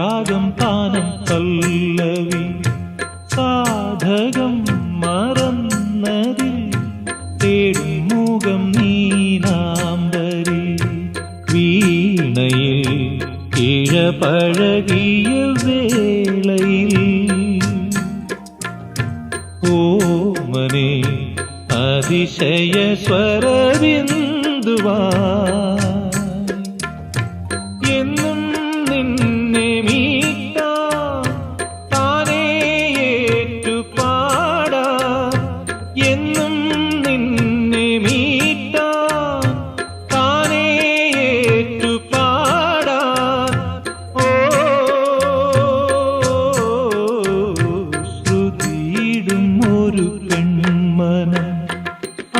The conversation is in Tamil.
ராகம் பானம் பல்லவி சாதகம் மறந்ததில் தேடும் மூகம் நீ நாம்பரி வீணையில் இழப்பழகிய வேளையில் ஓமனே அதிசய ஸ்வரவிந்துவா என்னும் நின் ഒരു പെൺ